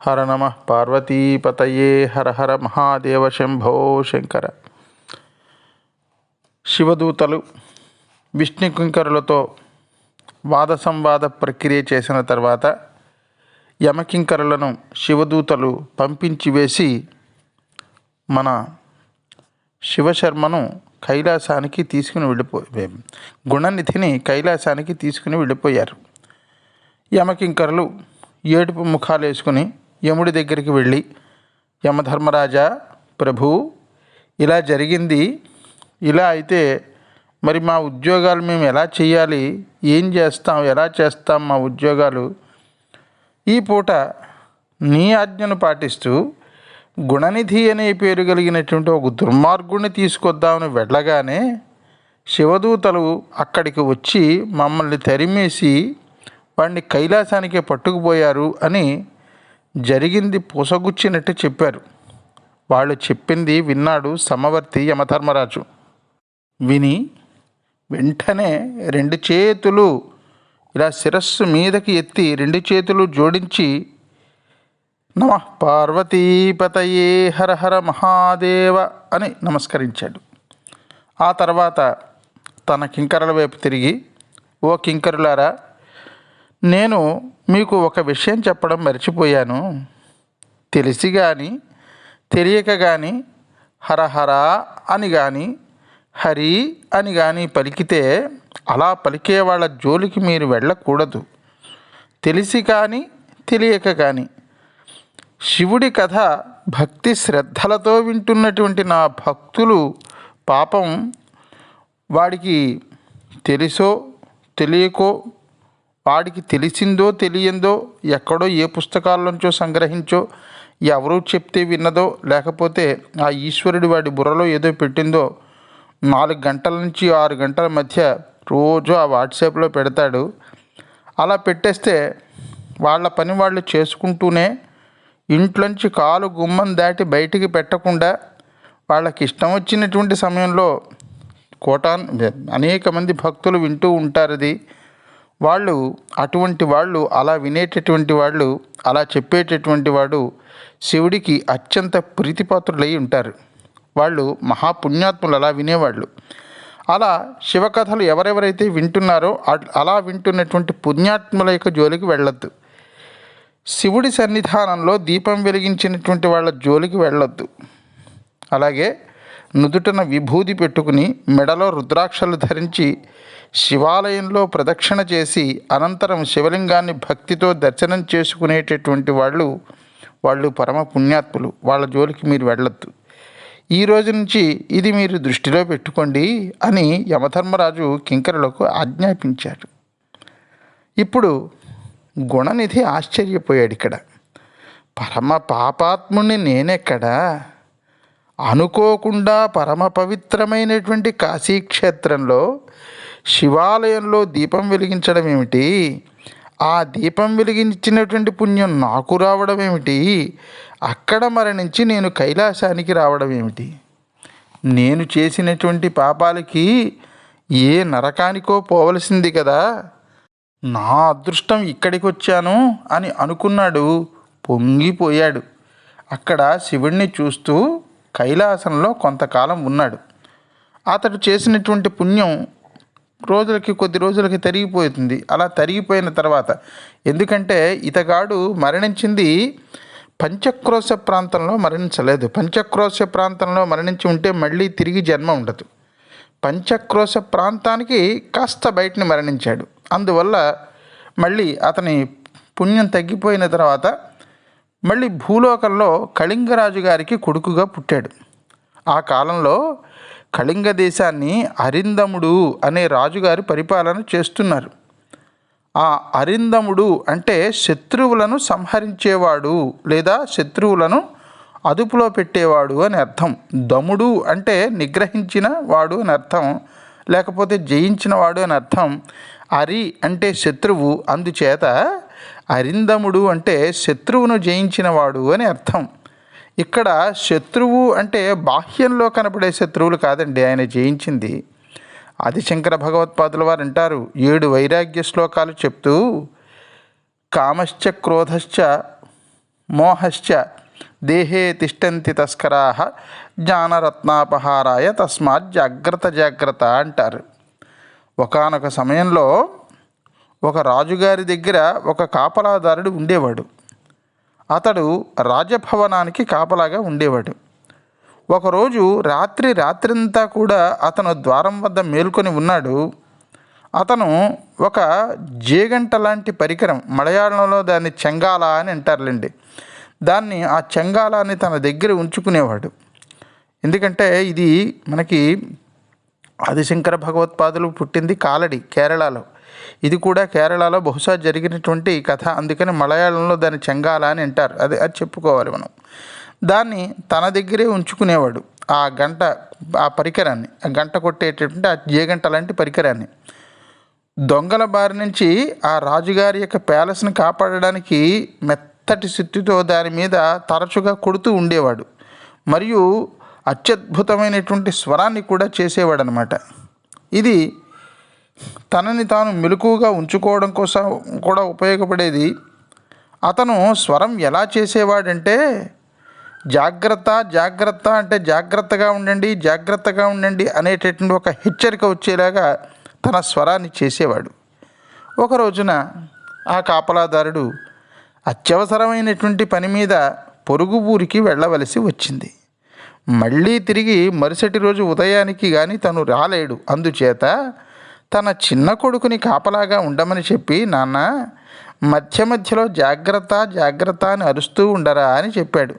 హర నమ పార్వతీపతయే హర హర మహాదేవ శంభో శంకర. శివదూతలు విష్ణు కింకరులతో వాద సంవాద ప్రక్రియ చేసిన తర్వాత యమకింకరులను శివదూతలు పంపించి వేసి మన శివశర్మను కైలాసానికి తీసుకుని వెళ్ళిపో గుణనిధిని కైలాసానికి తీసుకుని వెళ్ళిపోయారు. యమకింకరులు ఏడుపు ముఖాలు వేసుకుని యముడి దగ్గరికి వెళ్ళి యమధర్మరాజా ప్రభు ఇలా జరిగింది. ఇలా అయితే మరి మా ఉద్యోగాలు మేము ఎలా చేయాలి? ఏం చేస్తాం? ఎలా చేస్తాం మా ఉద్యోగాలు? ఈ పూట నీ ఆజ్ఞను పాటిస్తూ గుణనిధి అనే పేరు కలిగినటువంటి ఒక దుర్మార్గుణ్ణి తీసుకొద్దామని వెళ్ళగానే శివదూతలు అక్కడికి వచ్చి మమ్మల్ని తరిమేసి వాడిని కైలాసానికే పట్టుకుపోయారు అని జరిగింది పూసగుచ్చినట్టు చెప్పారు. వాళ్ళు చెప్పింది విన్నాడు సమవర్తి యమధర్మరాజు. విని వెంటనే రెండు చేతులు ఇలా శిరస్సు మీదకి ఎత్తి రెండు చేతులు జోడించి నమ పార్వతీపతయే హర హర మహాదేవ అని నమస్కరించాడు. ఆ తర్వాత తన కింకరల వైపు తిరిగి ఓ కింకరులారా నేను మీకు ఒక విషయం చెప్పడం మర్చిపోయాను. తెలిసి కానీ తెలియక కానీ హరహర అని కానీ హరి అని కానీ పలికితే అలా పలికే వాళ్ళ జోలికి మీరు వెళ్ళకూడదు. తెలిసి కానీ తెలియక కానీ శివుడి కథ భక్తి శ్రద్ధలతో వింటున్నటువంటి నా భక్తులు పాపం వాడికి తెలుసో తెలియకో వాడికి తెలిసిందో తెలియందో ఎక్కడో ఏ పుస్తకాల్లోంచో సంగ్రహించో ఎవరో చెప్తే విన్నదో లేకపోతే ఆ ఈశ్వరుడు వాడి బుర్రలో ఏదో పెట్టిందో నాలుగు గంటల నుంచి ఆరు గంటల మధ్య రోజు ఆ వాట్సాప్లో పెడతాడు. అలా పెట్టేస్తే వాళ్ళ పని వాళ్ళు చేసుకుంటూనే ఇంట్లోంచి కాలు గుమ్మం దాటి బయటికి పెట్టకుండా వాళ్ళకి ఇష్టం వచ్చినటువంటి సమయంలో కోటాన్ అనేక మంది భక్తులు వింటూ ఉంటారు అది వాళ్ళు అటువంటి వాళ్ళు అలా వినేటటువంటి వాళ్ళు అలా చెప్పేటటువంటి వాడు శివుడికి అత్యంత ప్రీతిపాత్రులై ఉంటారు. వాళ్ళు మహాపుణ్యాత్ములు అలా వినేవాళ్ళు. అలా శివకథలు ఎవరెవరైతే వింటున్నారో అలా వింటున్నటువంటి పుణ్యాత్ముల యొక్క జోలికి వెళ్ళొద్దు. శివుడి సన్నిధానంలో దీపం వెలిగించినటువంటి వాళ్ళ జోలికి వెళ్ళొద్దు. అలాగే నుదుటన విభూది పెట్టుకుని మెడలో రుద్రాక్షలు ధరించి శివాలయంలో ప్రదక్షిణ చేసి అనంతరం శివలింగాన్ని భక్తితో దర్శనం చేసుకునేటటువంటి వాళ్ళు వాళ్ళు పరమ పుణ్యాత్ములు. వాళ్ళ జోలికి మీరు వెళ్ళొద్దు. ఈ రోజు నుంచి ఇది మీరు దృష్టిలో పెట్టుకోండి అని యమధర్మరాజు కింకరులకు ఆజ్ఞాపించారు. ఇప్పుడు గుణనిధి ఆశ్చర్యపోయాడు ఇక్కడ. పరమ పాపాత్ముని నేనెక్కడా? అనుకోకుండా పరమ పవిత్రమైనటువంటి కాశీక్షేత్రంలో శివాలయంలో దీపం వెలిగించడం ఏమిటి? ఆ దీపం వెలిగించినటువంటి పుణ్యం నాకు రావడం ఏమిటి? అక్కడ మరణించి నేను కైలాసానికి రావడం ఏమిటి? నేను చేసినటువంటి పాపాలకి ఏ నరకానికో పోవలసింది కదా. నా అదృష్టం ఇక్కడికి వచ్చాను అని అనుకున్నాడు. పొంగిపోయాడు. అక్కడ శివుణ్ణి చూస్తూ కైలాసంలో కొంతకాలం ఉన్నాడు. అతడు చేసినటువంటి పుణ్యం రోజులకి కొద్ది రోజులకి తరిగిపోతుంది. అలా తరిగిపోయిన తర్వాత ఎందుకంటే ఇతగాడు మరణించింది పంచక్రోశ ప్రాంతంలో మరణించలేదు. పంచక్రోశ ప్రాంతంలో మరణించి ఉంటే మళ్ళీ తిరిగి జన్మ ఉండదు. పంచక్రోశ ప్రాంతానికి కాస్త బయటని మరణించాడు. అందువల్ల మళ్ళీ అతని పుణ్యం తగ్గిపోయిన తర్వాత మళ్ళీ భూలోకంలో కళింగరాజు గారికి కొడుకుగా పుట్టాడు. ఆ కాలంలో కళింగ దేశాన్ని అరిందముడు అనే రాజుగారి పరిపాలన చేస్తున్నారు. ఆ అరిందముడు అంటే శత్రువులను సంహరించేవాడు లేదా శత్రువులను అదుపులో పెట్టేవాడు అని అర్థం. దముడు అంటే నిగ్రహించిన వాడు అని అర్థం. లేకపోతే జయించిన వాడు అని అర్థం. అరి అంటే శత్రువు. అందుచేత అరిందముడు అంటే శత్రువును జయించినవాడు అని అర్థం. ఇక్కడ శత్రువు అంటే బాహ్యంలో కనపడే శత్రువులు కాదండి ఆయన జయించింది. ఆదిశంకర భగవత్పాదుల వారు అంటారు ఏడు వైరాగ్య శ్లోకాలు చెప్తూ కామశ్చ క్రోధశ్చ మోహశ్చ దేహే తిష్టంతి తస్కరా జ్ఞానరత్నాపహారాయ తస్మాత్ జాగ్రత్త జాగ్రత్త అంటారు. ఒకానొక సమయంలో ఒక రాజుగారి దగ్గర ఒక కాపలాదారుడు ఉండేవాడు. అతడు రాజభవనానికి కాపలాగా ఉండేవాడు. ఒకరోజు రాత్రి రాత్రంతా కూడా అతను ద్వారం వద్ద మేల్కొని ఉన్నాడు. అతను ఒక జేగంట లాంటి పరికరం మలయాళంలో దాన్ని చెంగాల అని అంటారులేండి. దాన్ని ఆ చెంగాలాన్ని తన దగ్గర ఉంచుకునేవాడు. ఎందుకంటే ఇది మనకి ఆదిశంకర భగవత్పాదులు పుట్టింది కాలడి కేరళలో. ఇది కూడా కేరళలో బహుశా జరిగినటువంటి కథ. అందుకని మలయాళంలో దాన్ని చెంగాల అని అంటారు. అది అది చెప్పుకోవాలి మనం. దాన్ని తన దగ్గరే ఉంచుకునేవాడు. ఆ గంట ఆ పరికరాన్ని ఆ గంట కొట్టేటటువంటి ఆ జేగంట లాంటి పరికరాన్ని. దొంగల బారి నుంచి ఆ రాజుగారి యొక్క ప్యాలెస్ని కాపాడడానికి మెత్తటి శక్తితో దాని మీద తరచుగా కొడుతూ ఉండేవాడు. మరియు అత్యద్భుతమైనటువంటి స్వరాన్ని కూడా చేసేవాడనమాట ఇది తనని తాను మెలకుగా ఉంచుకోవడం కోసం కూడా ఉపయోగపడేది. అతను స్వరం ఎలా చేసేవాడంటే జాగ్రత్త జాగ్రత్త అంటే జాగ్రత్తగా ఉండండి జాగ్రత్తగా ఉండండి అనేటటువంటి ఒక హెచ్చరిక వచ్చేలాగా తన స్వరాన్ని చేసేవాడు. ఒక రోజున ఆ కాపలాదారుడు అత్యవసరమైనటువంటి పని మీద పొరుగు ఊరికి వెళ్ళవలసి వచ్చింది. మళ్ళీ తిరిగి మరుసటి రోజు ఉదయానికి కానీ తను రాలేడు. అందుచేత తన చిన్న కొడుకుని కాపలాగా ఉండమని చెప్పి నాన్న మధ్య మధ్యలో జాగ్రత్త జాగ్రత్త అని అరుస్తూ ఉండరా? అని చెప్పాడు.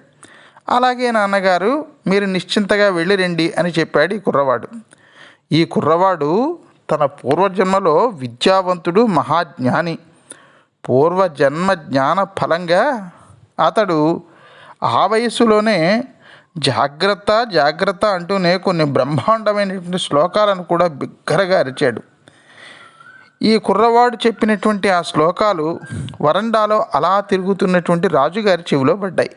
అలాగే నాన్నగారు మీరు నిశ్చింతగా వెళ్ళి రండి అని చెప్పాడు ఈ కుర్రవాడు. ఈ కుర్రవాడు తన పూర్వజన్మలో విద్యావంతుడు మహాజ్ఞాని. పూర్వజన్మ జ్ఞాన ఫలంగా అతడు ఆ వయసులోనే జాగ్రత్త జాగ్రత్త అంటూనే కొన్ని బ్రహ్మాండమైనటువంటి శ్లోకాలను కూడా బిగ్గరగా అరిచాడు. ఈ కుర్రవాడు చెప్పినటువంటి ఆ శ్లోకాలు వరండాలో అలా తిరుగుతున్నటువంటి రాజుగారి చెవిలో పడ్డాయి.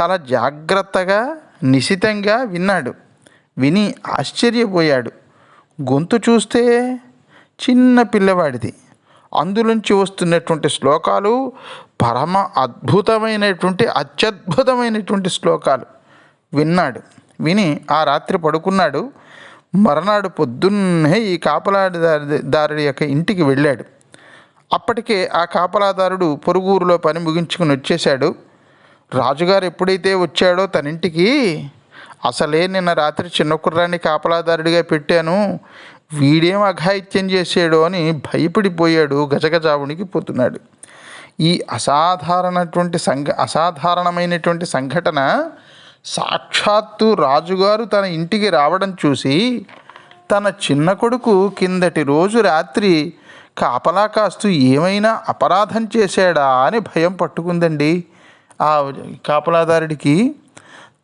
చాలా జాగ్రత్తగా నిశితంగా విన్నాడు. విని ఆశ్చర్యపోయాడు. గొంతు చూస్తే చిన్న పిల్లవాడిది. అందులోంచి వస్తున్నటువంటి శ్లోకాలు పరమ అద్భుతమైనటువంటి అత్యద్భుతమైనటువంటి శ్లోకాలు. విన్నాడు. విని ఆ రాత్రి పడుకున్నాడు. మరనాడు పొద్దున్నే ఈ కాపలాదారి దారుడి యొక్క ఇంటికి వెళ్ళాడు. అప్పటికే ఆ కాపలాదారుడు పొరుగురులో పని ముగించుకుని వచ్చేశాడు. రాజుగారు ఎప్పుడైతే వచ్చాడో తన ఇంటికి అసలే నిన్న రాత్రి చిన్న కుర్రాన్ని కాపలాదారుడిగా పెట్టాను వీడేం అఘాయిత్యం చేసాడో అని భయపడిపోయాడు గజగజావునికి పోతున్నాడు. ఈ అసాధారణటువంటి సంఘ అసాధారణమైనటువంటి సంఘటన సాక్షాత్తు రాజుగారు తన ఇంటికి రావడం చూసి తన చిన్న కొడుకు కిందటి రోజు రాత్రి కాపలా కాస్తూ ఏమైనా అపరాధం చేశాడా అని భయం పట్టుకుందండి. ఆ కాపలాదారుడికి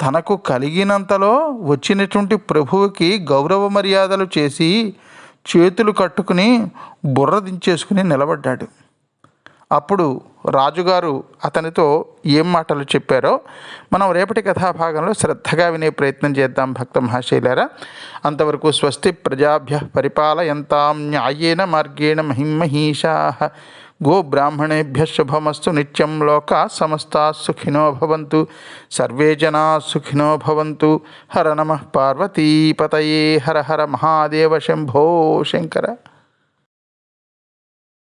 తనకు కలిగినంతలో వచ్చినటువంటి ప్రభువుకి గౌరవ మర్యాదలు చేసి చేతులు కట్టుకుని బుర్ర దించేసుకుని నిలబడ్డాడు. అప్పుడు రాజుగారు అతనితో ఏం మాటలు చెప్పారో మనం రేపటి కథాభాగంలో శ్రద్ధగా వినే ప్రయత్నం చేద్దాం భక్త మహాశైలారా. అంతవరకు స్వస్తి ప్రజాభ్య పరిపాలయంతాం న్యాయేన మార్గేణ మహిమహీషా. గో బ్రాహ్మణేభ్య శుభమస్తు నిత్యం లోకా సమస్తా సుఖినో భవంతు. సర్వే జనా సుఖినో భవంతు. హర నమ పార్వతీపతయే. హర హర మహాదేవ శంభో శంకర.